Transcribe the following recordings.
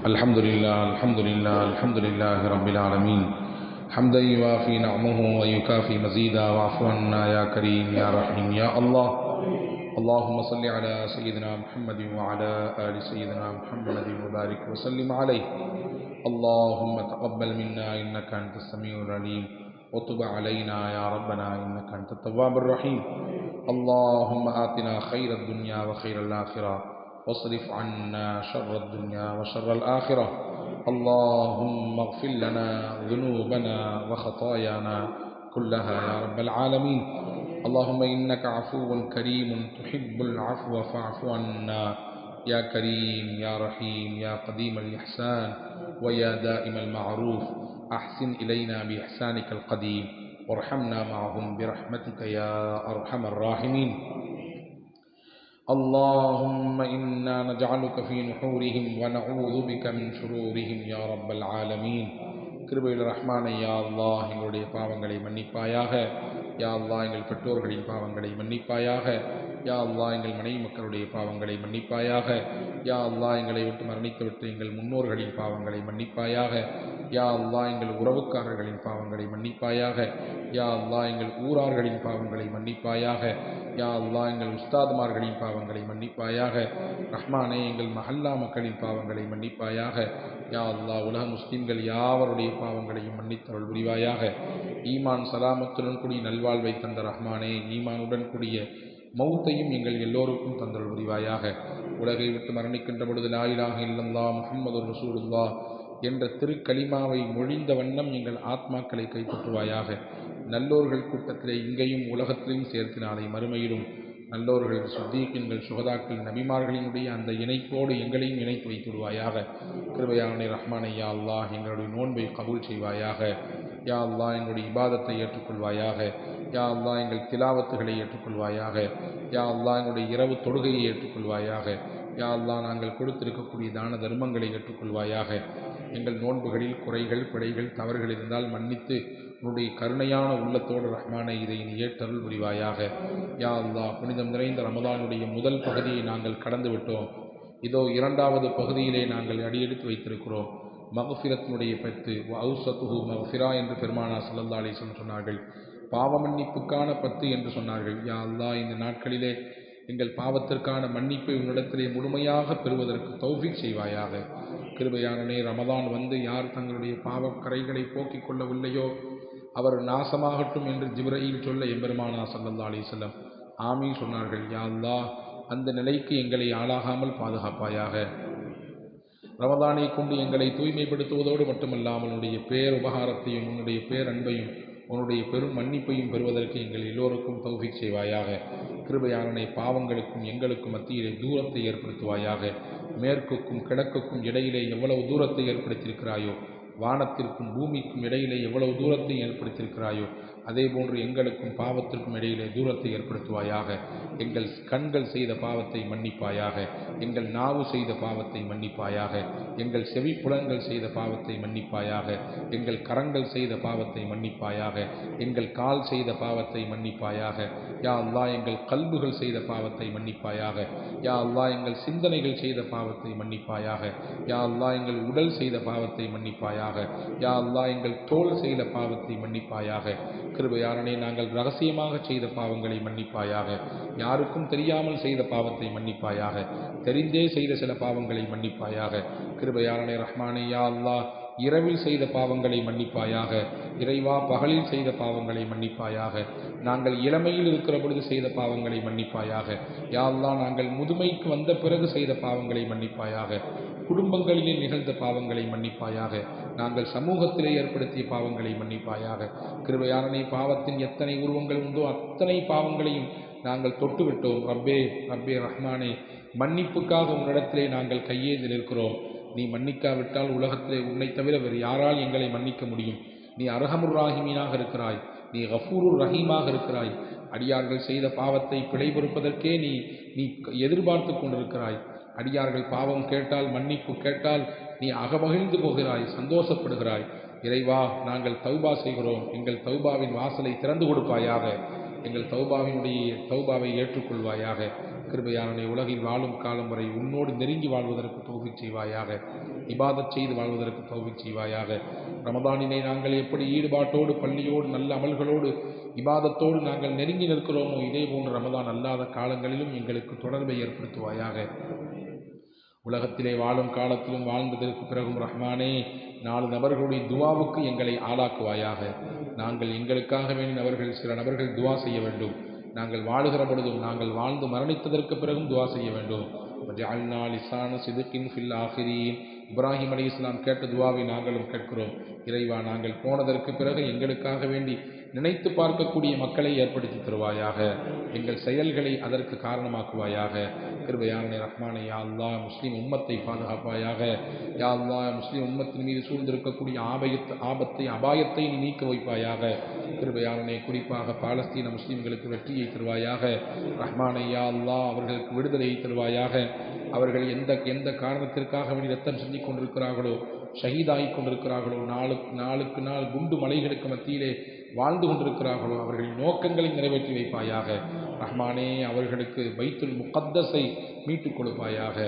الحمد لله الحمد لله الحمد لله رب العالمين. حمدا يوافي نعمه ويكافي مزيدا. واعف عنا يا كريم يا رحيم يا الله. اللهم صل على سيدنا محمد وعلى آل سيدنا محمد وبارك وسلم عليه. اللهم تقبل منا إنك أنت السميع العليم. وتب علينا يا ربنا إنك أنت التواب الرحيم. اللهم آتنا خير الدنيا وخير الآخرة. واصرف عنا شر الدنيا وشر الآخرة. اللهم اغفر لنا ذنوبنا وخطايانا كلها يا رب العالمين. اللهم إنك عفو كريم تحب العفو فاعف عنا. يا كريم يا رحيم يا قديم الإحسان ويا دائم المعروف. أحسن إلينا بإحسانك القديم. وارحمنا معهم برحمتك يا أرحم الراحمين. اللهم إنا نجعلك في نحورهم ونعوذ بك من شرورهم يا رب العالمين கிருபையில் ரஹ்மானை யா அல்லாஹ் எங்களுடைய பாவங்களை மன்னிப்பாயாக யா அல்லாஹ் எங்கள் பெற்றோர்களின் பாவங்களை மன்னிப்பாயாக யா அல்லாஹ் எங்கள் மனைவி மக்களுடைய பாவங்களை மன்னிப்பாயாக யா அல்லாஹ் எங்களை விட்டு மரணித்துவிட்டு எங்கள் முன்னோர்களின் பாவங்களை மன்னிப்பாயாக யா அல்லாஹ் எங்கள் உறவுக்காரர்களின் பாவங்களை மன்னிப்பாயாக யா அல்லா எங்கள் ஊரார்களின் பாவங்களை மன்னிப்பாயாக. யா அல்லா எங்கள் உஸ்தாதுமார்களின் பாவங்களை மன்னிப்பாயாக. ரஹ்மானே எங்கள் மஹல்லா மக்களின் பாவங்களை மன்னிப்பாயாக. யா அல்லாஹ் உலக முஸ்லீம்கள் யாவருடைய பாவங்களையும் மன்னித்தருள் புரிவாயாக. ஈமான் சலாமத்துடன் கூடிய நல்வாழ்வை தந்த ரஹ்மானே ஈமானுடன் கூடிய மௌத்தையும் எங்கள் எல்லோருக்கும் தந்தல் புரிவாயாக. உலகை விட்டு மரணிக்கின்ற பொழுது லாயிலாக இல்லல்லா முகமது ரசூலுல்லா என்ற திருக்கலிமாவை மொழிந்த வண்ணம் எங்கள் ஆத்மாக்களை கைப்பற்றுவாயாக. நல்லோர்கள் கூட்டத்திலே இங்கேயும் உலகத்திலையும் சேர்த்து நாளை மறுமையிலும் நல்லோர்கள் சுத்தீக்கின்கள் சுகதாக்கள் நபிமார்களினுடைய அந்த இணைப்போடு எங்களையும் இணைத்து வைத்துடுவாயாக கிருபையானே ரஹ்மானை யா அல்லாஹ் எங்களுடைய நோன்பை கபூல் செய்வாயாக. யா அல்லாஹ் எங்களுடைய இபாதத்தை ஏற்றுக்கொள்வாயாக. யா அல்லாஹ் எங்கள் திலாவத்துகளை ஏற்றுக்கொள்வாயாக. யா அல்லாஹ் எங்களுடைய இரவு தொழுகையை ஏற்றுக்கொள்வாயாக. யா அல்லாஹ் நாங்கள் கொடுத்திருக்கக்கூடிய தான தர்மங்களை ஏற்றுக்கொள்வாயாக. எங்கள் நோன்புகளில் குறைகள் பிழைகள் தவறுகள் இருந்தால் மன்னித்து உன்னுடைய கருணையான உள்ளத்தோடு ரஹ்மானை இதை நீ ஏற்றருள் புரிவாயாக. யா அல்லா புனிதம் நிறைந்த ரமதானுடைய முதல் பகுதியை நாங்கள் கடந்து விட்டோம். இதோ இரண்டாவது பகுதியிலே நாங்கள் அடியெடுத்து வைத்திருக்கிறோம். மகஃபிரத்தினுடைய பத்து அவுசத்துஹு மகஃபிரா என்று பெருமானா சல்லல்லா அலிஸ்லம் சொன்னார்கள். பாவ மன்னிப்புக்கான பத்து என்று சொன்னார்கள். யா அல்லா இந்த நாட்களிலே எங்கள் பாவத்திற்கான மன்னிப்பை உன்னிடத்திலே முழுமையாக பெறுவதற்கு தௌஃபிக் செய்வாயாக. கிருபையானனே ரமதான் வந்து யார் தங்களுடைய பாவக்கரைகளை போக்கிக் கொள்ளவில்லையோ அவர் நாசமாகட்டும் என்று ஜிப்ரஹீல் சொல்ல எம்பெருமானா சல்லல்லா அலிசல்லம் ஆமீன் சொன்னார்கள். யாழ்லா அந்த நிலைக்கு எங்களை ஆளாகாமல் பாதுகாப்பாயாக. ரமதானை கொண்டு எங்களை தூய்மைப்படுத்துவதோடு மட்டுமல்லாமல் உன்னுடைய பேர் உபகாரத்தையும் உன்னுடைய பேர் அன்பையும் உன்னுடைய பெரும் மன்னிப்பையும் பெறுவதற்கு எங்கள் எல்லோருக்கும் தௌஃபிக் செய்வாயாக. கிருபையாளனை பாவங்களுக்கும் எங்களுக்கும் மத்தியிலே தூரத்தை ஏற்படுத்துவாயாக. மேற்குக்கும் கிழக்குக்கும் இடையிலே எவ்வளவு தூரத்தை ஏற்படுத்தியிருக்கிறாயோ வானத்திற்கும் பூமிக்கும் இடையிலே எவ்வளவு தூரத்தை ஏற்படுத்தியிருக்கிறாயோ அதே போன்று எங்களுக்கும் பாவத்திற்கும் இடையிலே தூரத்தை ஏற்படுத்துவாயாக. எங்கள் கண்கள் செய்த பாவத்தை மன்னிப்பாயாக. எங்கள் நாவு செய்த பாவத்தை மன்னிப்பாயாக. எங்கள் செவிப்புலன்கள் செய்த பாவத்தை மன்னிப்பாயாக. எங்கள் கரங்கள் செய்த பாவத்தை மன்னிப்பாயாக. எங்கள் கால் செய்த பாவத்தை மன்னிப்பாயாக. யா அல்லா எங்கள் கல்புகள் செய்த பாவத்தை மன்னிப்பாயாக. யா அல்லா எங்கள் சிந்தனைகள் செய்த பாவத்தை மன்னிப்பாயாக. யா அல்லா எங்கள் உடல் செய்த பாவத்தை மன்னிப்பாயாக. யா அல்லா எங்கள் தோல் செய்த பாவத்தை மன்னிப்பாயாக. கிருபையாரனே நாங்கள் ரகசியமாக செய்த பாவங்களை மன்னிப்பாயாக. யாருக்கும் தெரியாமல் செய்த பாவத்தை மன்னிப்பாயாக. தெரிந்தே செய்த சில பாவங்களை மன்னிப்பாயாக. கிருபையாரனே ரஹ்மானே யா அல்லா இரவில் செய்த பாவங்களை மன்னிப்பாயாக. இறைவா பகலில் செய்த பாவங்களை மன்னிப்பாயாக. நாங்கள் இளமையில் இருக்கிற பொழுது செய்த பாவங்களை மன்னிப்பாயாக. யா நாங்கள் முதுமைக்கு வந்த பிறகு செய்த பாவங்களை மன்னிப்பாயாக. குடும்பங்களிலே நிகழ்ந்த பாவங்களை மன்னிப்பாயாக. நாங்கள் சமூகத்திலே ஏற்படுத்திய பாவங்களை மன்னிப்பாயாக. கிருபையாரனை பாவத்தின் எத்தனை உருவங்கள் உண்டோ அத்தனை பாவங்களையும் நாங்கள் தொட்டுவிட்டோம். ரப்பே ரப்பே ரஹ்மானே மன்னிப்புக்காக உன்னிடத்திலே நாங்கள் கையேந்தி நிற்கிறோம் நீ மன்னிக்காவிட்டால் உலகத்திலே உன்னை தவிர வேறு யாரால் எங்களை மன்னிக்க முடியும்? நீ அரகமுர் ராஹிமீனாக இருக்கிறாய். நீ கஃபூருர் ரஹீமாக இருக்கிறாய். அடியார்கள் செய்த பாவத்தை பிழை பொறுப்பதற்கே நீ நீ எதிர்பார்த்து கொண்டிருக்கிறாய். அடியார்கள் பாவம் கேட்டால் மன்னிப்பு கேட்டால் நீ அகமகிழ்ந்து போகிறாய் சந்தோஷப்படுகிறாய். இறைவா நாங்கள் தௌபா செய்கிறோம். எங்கள் தௌபாவின் வாசலை திறந்து கொடுப்பாயாக. எங்கள் தௌபாவினுடைய தௌபாவை ஏற்றுக்கொள்வாயாக. கிருபையானனை உலகில் வாழும் காலம் வரை உன்னோடு நெருங்கி வாழ்வதற்கு தௌபி செய்வாயாக. இபாதச் செய்து வாழ்வதற்கு தௌபி செய்வாயாக. ரமதானினை நாங்கள் எப்படி ஈடுபாட்டோடு பள்ளியோடு நல்ல அமல்களோடு இபாதத்தோடு நாங்கள் நெருங்கி நிற்கிறோமோ இதே போன்று ரமதான் அல்லாத காலங்களிலும் எங்களுக்கு தொடர்பை ஏற்படுத்துவாயாக. உலகத்திலே வாழும் காலத்திலும் வாழ்ந்ததற்கு பிறகும் ரஹ்மானே நாலு நபர்களுடைய துவாவுக்கு எங்களை ஆளாக்குவாயாக. நாங்கள் எங்களுக்காக வேண்டிய நபர்கள் சில நபர்கள் துவா செய்ய வேண்டும். நாங்கள் வாழுகிற பொழுதும் நாங்கள் வாழ்ந்து மரணித்ததற்கு பிறகும் துவா செய்ய வேண்டும். ஜஅல்னா லிசான சிதுக்கின் ஃபில் ஆஹிரீன் இப்ராஹிம் அலி இஸ்லாம் கேட்ட துவாவை நாங்களும் கேட்கிறோம். இறைவா நாங்கள் போனதற்கு பிறகு எங்களுக்காக வேண்டி நினைத்து பார்க்கக்கூடிய மக்களை ஏற்படுத்தி தருவாயாக. எங்கள் செயல்களை அதற்கு காரணமாக்குவாயாக. கிருபையானே ரஹ்மானை யா அல்லாஹ் முஸ்லீம் உம்மத்தை பாதுகாப்பாயாக. யா அல்லா முஸ்லீம் உம்மத்தின் மீது சூழ்ந்திருக்கக்கூடிய ஆபயத்து ஆபத்தை அபாயத்தை நீ நீக்க வைப்பாயாக. கிருபையானே குறிப்பாக பாலஸ்தீன முஸ்லீம்களுக்கு வெற்றியை தருவாயாக. ரஹ்மானே யா அல்லா அவர்களுக்கு விடுதலையை தருவாயாக. அவர்கள் எந்த எந்த காரணத்திற்காக வேண்டி ரத்தம் சிந்திக் கொண்டிருக்கிறார்களோ ஷஹீதாகி கொண்டிருக்கிறார்களோ நாளுக்கு நாளுக்கு நாள் குண்டு மலைகளுக்கு மத்தியிலே வாழ்ந்து கொண்டிருக்கிறார்களோ அவர்களின் நோக்கங்களை நிறைவேற்றி வைப்பாயாக. ரஹ்மானே அவர்களுக்கு பைத்துல் முகத்தஸை மீட்டுக் கொடுப்பாயாக.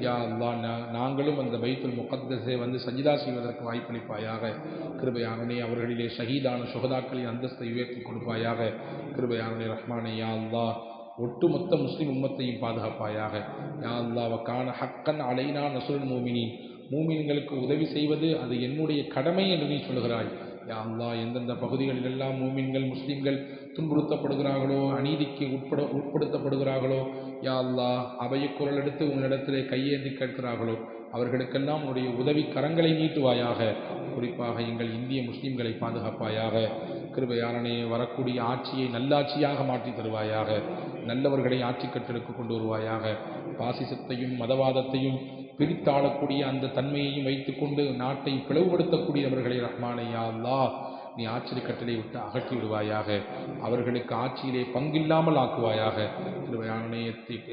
யா அல்லா நாங்களும் அந்த பைத்துல் முகத்தஸை வந்து சஜிதா செய்வதற்கு வாய்ப்பளிப்பாயாக. கிருபையாகனே அவர்களிலே ஷஹீதான சுகதாக்களின் அந்தஸ்தை உயர்த்தி கொடுப்பாயாக. கிருபையாகனே ரஹ்மானே யா அல்லா ஒட்டுமொத்த முஸ்லீம் உம்மத்தையும் பாதுகாப்பாயாக. யா அல்லாவக்கான ஹக்கன் அலைனா நசுல் மூமினின். மூமின்களுக்கு உதவி செய்வது அது என்னுடைய கடமை என்று நீ சொல்கிறாய் யா எந்தெந்த எந்தெந்த பகுதிகளிலெல்லாம் மூமின்கள் முஸ்லீம்கள் துன்புறுத்தப்படுகிறார்களோ அநீதிக்கு உட்பட உட்படுத்தப்படுகிறார்களோ யா அவைய குரல் எடுத்து உன்னிடத்திலே கையேந்தி கேட்கிறார்களோ அவர்களுக்கெல்லாம் உன்னுடைய உதவி கரங்களை நீட்டுவாயாக குறிப்பாக எங்கள் இந்திய முஸ்லீம்களை பாதுகாப்பாயாக கிருபையாரனே வரக்கூடிய ஆட்சியை நல்லாட்சியாக மாற்றி தருவாயாக நல்லவர்களை ஆட்சி கட்டலுக்கு கொண்டு வருவாயாக பாசிசத்தையும் மதவாதத்தையும் பிரித்தாளக்கூடிய அந்த தன்மையையும் வைத்துக்கொண்டு நாட்டை பிளவுபடுத்தக்கூடியவர்களை ரஹ்மானையா அல்லாஹ். நீ ஆட்சி கட்டளை விட்டு அகற்றி விடுவாயாக. அவர்களுக்கு ஆட்சியிலே பங்கில்லாமல் ஆக்குவாயாக.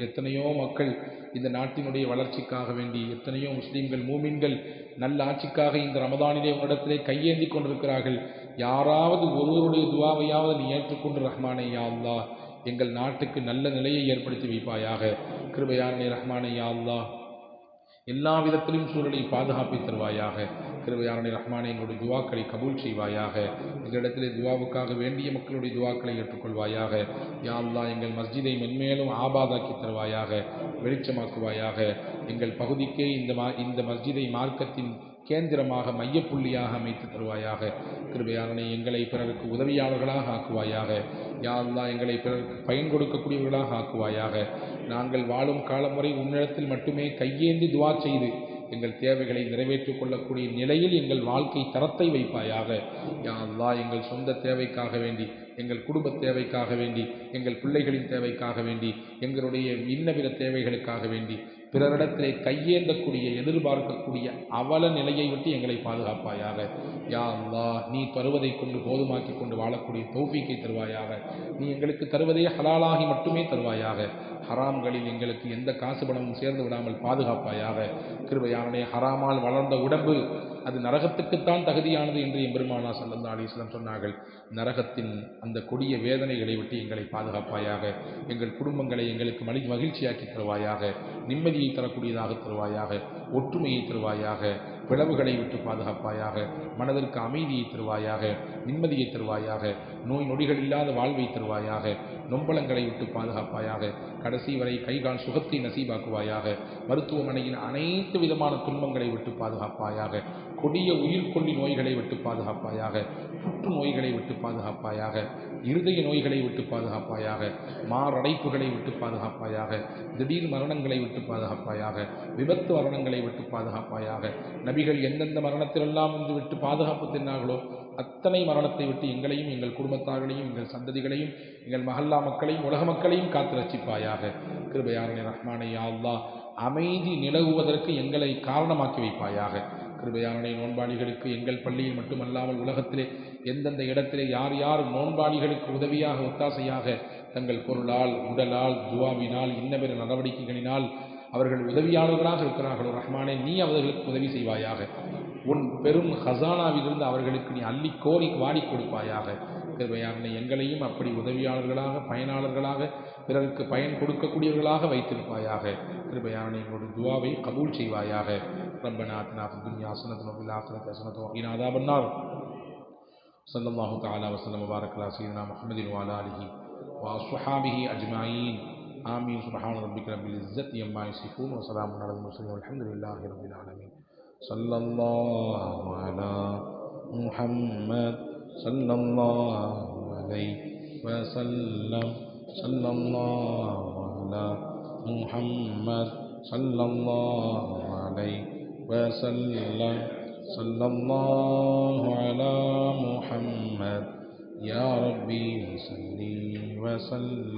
எத்தனையோ மக்கள் இந்த நாட்டினுடைய வளர்ச்சிக்காக வேண்டி எத்தனையோ முஸ்லீம்கள் மூமின்கள் நல்ல ஆட்சிக்காக இந்த ரமதானிலே உன்னிடத்திலே கையேந்தி கொண்டிருக்கிறார்கள். யாராவது ஒருவருடைய துவாவையாவது நீ ஏற்றுக்கொண்டு ரஹ்மானையா அல்லா எங்கள் நாட்டுக்கு நல்ல நிலையை ஏற்படுத்தி வைப்பாயாக. கிருபையானே ரஹ்மானையா அல்லா எல்லா விதத்திலும் சூழலை பாதுகாப்பி தருவாயாக. கிருபையாரணி ரஹ்மானை எங்களுடைய துவாக்களை கபூல் செய்வாயாக. எங்களிடத்திலே துவாவுக்காக வேண்டிய மக்களுடைய துவாக்களை ஏற்றுக்கொள்வாயாக. யாழ்லா எங்கள் மஸ்ஜிதை மென்மேலும் ஆபாதாக்கி தருவாயாக வெளிச்சமாக்குவாயாக. எங்கள் பகுதிக்கே இந்த மா இந்த மஸ்ஜிதை மார்க்கத்தின் கேந்திரமாக மையப்புள்ளியாக அமைத்து தருவாயாக. கிருபையாரனை எங்களை பிறருக்கு உதவியாளர்களாக ஆக்குவாயாக. யாழ்லா எங்களை பிறருக்கு பயன் கொடுக்கக்கூடியவர்களாக ஆக்குவாயாக. நாங்கள் வாழும் காலம் வரை உன்னிடத்தில் மட்டுமே கையேந்தி துவா செய்து எங்கள் தேவைகளை நிறைவேற்றிக் கொள்ளக்கூடிய நிலையில் எங்கள் வாழ்க்கை தரத்தை வைப்பாயாக. யா எங்கள் சொந்த தேவைக்காக வேண்டி எங்கள் குடும்ப தேவைக்காக வேண்டி எங்கள் பிள்ளைகளின் தேவைக்காக வேண்டி எங்களுடைய இன்னபிற தேவைகளுக்காக வேண்டி பிறரிடத்திலே கையேந்தக்கூடிய எதிர்பார்க்கக்கூடிய அவல நிலையை விட்டு எங்களை பாதுகாப்பாயாக. யா அல்லா நீ தருவதை கொண்டு போதுமாக்கி கொண்டு வாழக்கூடிய தௌஃபீக்கை தருவாயாக. நீ எங்களுக்கு தருவதே ஹலாலாகி மட்டுமே தருவாயாக. ஹராம்களில் எங்களுக்கு எந்த காசு பணமும் சேர்ந்து விடாமல் பாதுகாப்பாயாக. கிருபையானே ஹராமால் வளர்ந்த உடம்பு அது நரகத்துக்குத்தான் தகுதியானது என்று எம்பெருமானா சல்லல்லா அலிஸ்லாம் சொன்னார்கள். நரகத்தின் அந்த கொடிய வேதனைகளை விட்டு எங்களை பாதுகாப்பாயாக எங்கள் குடும்பங்களை எங்களுக்கு மலி மகிழ்ச்சியாக்கி தருவாயாக நிம்மதியை தரக்கூடியதாக தருவாயாக ஒற்றுமையை தருவாயாக பிளவுகளை விட்டு பாதுகாப்பாயாக மனதிற்கு அமைதியை தருவாயாக நிம்மதியை தருவாயாக நோய் நொடிகள் இல்லாத வாழ்வை தருவாயாக நொம்பலங்களை விட்டு பாதுகாப்பாயாக கடைசி வரை கைகால் சுகத்தை நசீபாக்குவாயாக மருத்துவமனையின் அனைத்து விதமான துன்பங்களை விட்டு பாதுகாப்பாயாக கொடிய உயிர்கொல்லி நோய்களை விட்டு பாதுகாப்பாயாக புற்று நோய்களை விட்டு பாதுகாப்பாயாக இருதய நோய்களை விட்டு பாதுகாப்பாயாக மாரடைப்புகளை விட்டு பாதுகாப்பாயாக திடீர் மரணங்களை விட்டு பாதுகாப்பாயாக விபத்து மரணங்களை விட்டு பாதுகாப்பாயாக நபிகள் எந்தெந்த மரணத்திலெல்லாம் வந்து விட்டு பாதுகாப்பு தின்னார்களோ அத்தனை மரணத்தை விட்டு எங்களையும் எங்கள் குடும்பத்தார்களையும் எங்கள் சந்ததிகளையும் எங்கள் மஹல்லா மக்களையும் உலக மக்களையும் காத்து ரசிப்பாயாக கிருபையாரனே ரஹ்மானே அல்லா அமைதி நிலவுவதற்கு எங்களை காரணமாக்கி வைப்பாயாக. கிருபையானனை நோன்பாளிகளுக்கு எங்கள் பள்ளியில் மட்டுமல்லாமல் உலகத்திலே எந்தெந்த இடத்திலே யார் யார் நோன்பாளிகளுக்கு உதவியாக ஒத்தாசையாக தங்கள் பொருளால் உடலால் துவாவினால் இன்னபிற நடவடிக்கைகளினால் அவர்கள் உதவியாளர்களாக இருக்கிறார்களோ ரஹ்மானே நீ அவர்களுக்கு உதவி செய்வாயாக உன் பெரும் ஹசானாவிலிருந்து அவர்களுக்கு நீ அள்ளி கோரி வாடி கொடுப்பாயாக கிருபையான எங்களையும் அப்படி உதவியாளர்களாக பயனாளர்களாக பிறருக்கு பயன் கொடுக்கக்கூடியவர்களாக வைத்திருப்பாயாக கிருபையான எங்களுடைய துவாவை கபூல் செய்வாயாக ربنا آتنا في الدنيا حسنة وفي الآخرة حسنة وقنا عذاب النار صلى الله تعالى وسلم وبارك على سيدنا محمد وعلى آله وأصحابه أجمعين آمين. سبحان ربك رب العزة عما يصفون وسلام على المرسلين والحمد لله رب العالمين. صلى الله على محمد صلى الله عليه وسلم. صلى الله على محمد صلى الله عليه وسلم. صلى الله على محمد. يا ربي صل وسلم.